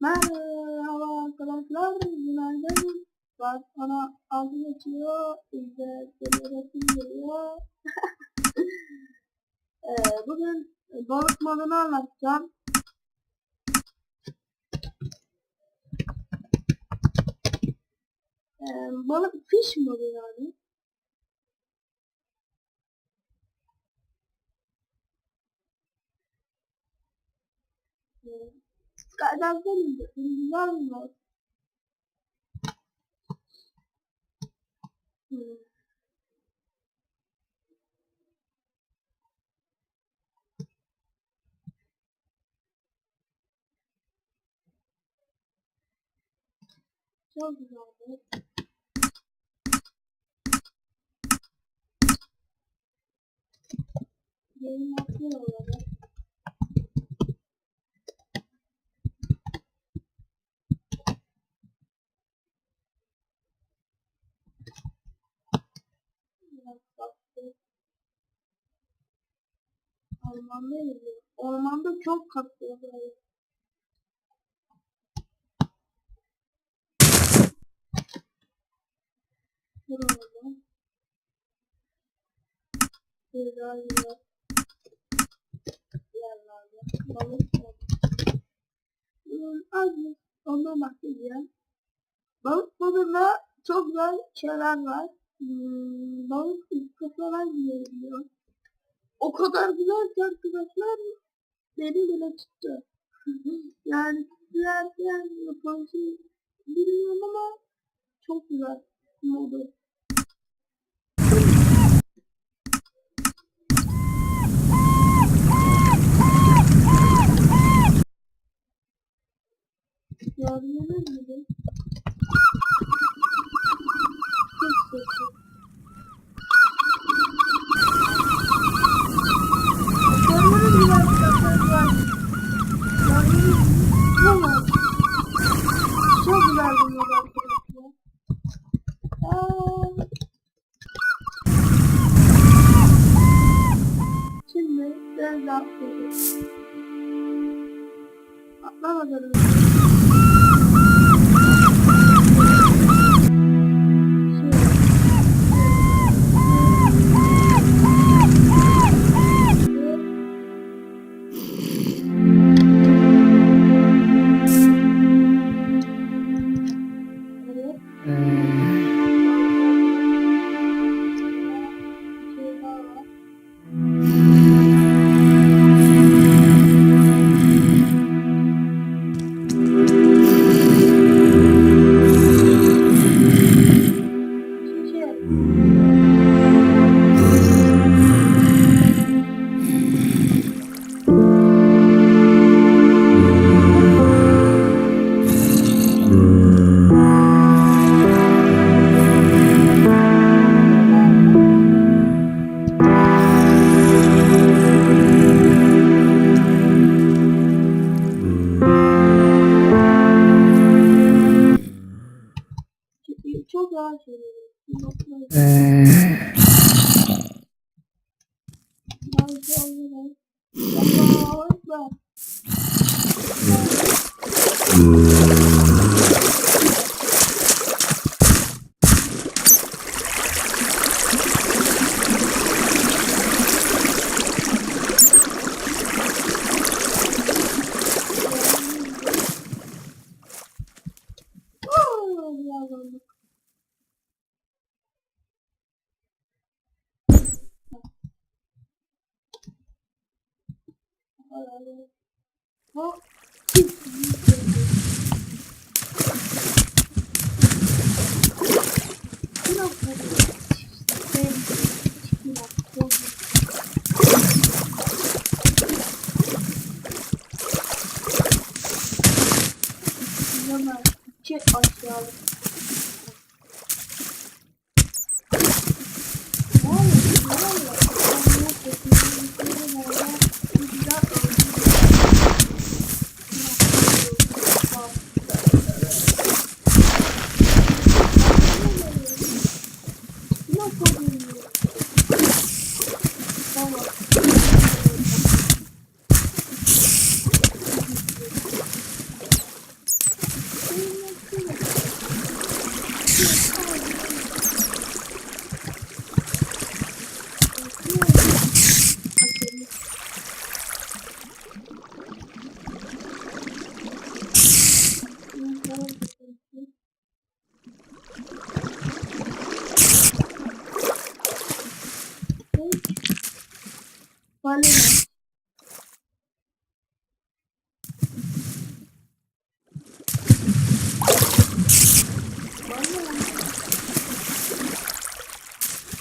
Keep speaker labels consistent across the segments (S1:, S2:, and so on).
S1: Merhaba arkadaşlar, günaydın. Saat bana altı geçiyor, bizde resim geliyor. ee, bugün balık modunu anlatacağım. Ee, balık fish modu yani. Ee, kadar gelince inanmaz. Hmm. Çok güzel. Benim aklım olarak. Ormanda yürüyor. Ormanda çok katlı böyle. Burada. Daha yine yerlerde balık var. Bunun az ondan bahsedeceğim. Balık balığında çok güzel şeyler var. Hmm, balık kafalar yiyebiliyor. O kadar güzel ki arkadaşlar beni bile tuttu. yani diğer diğer yapan şey bilmiyorum ama çok güzel modu. Mü? Çok mod arkadaşlar. Aa. Şimdi biraz daha atlayacağız. Atlamadan. Mm-hmm. Çok yavaş yürüyorum. Bir お今これ。Oh, cool. Qua luôn hả?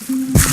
S1: Thank you.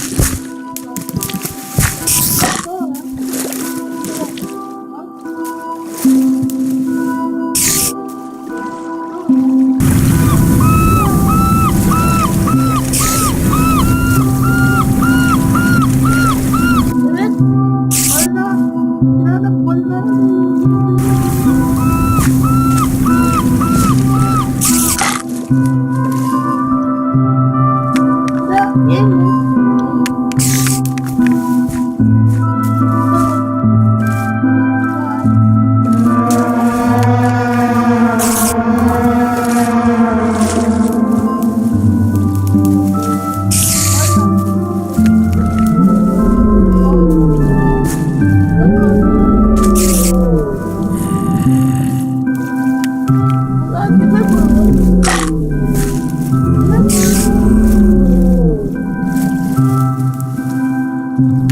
S1: thank you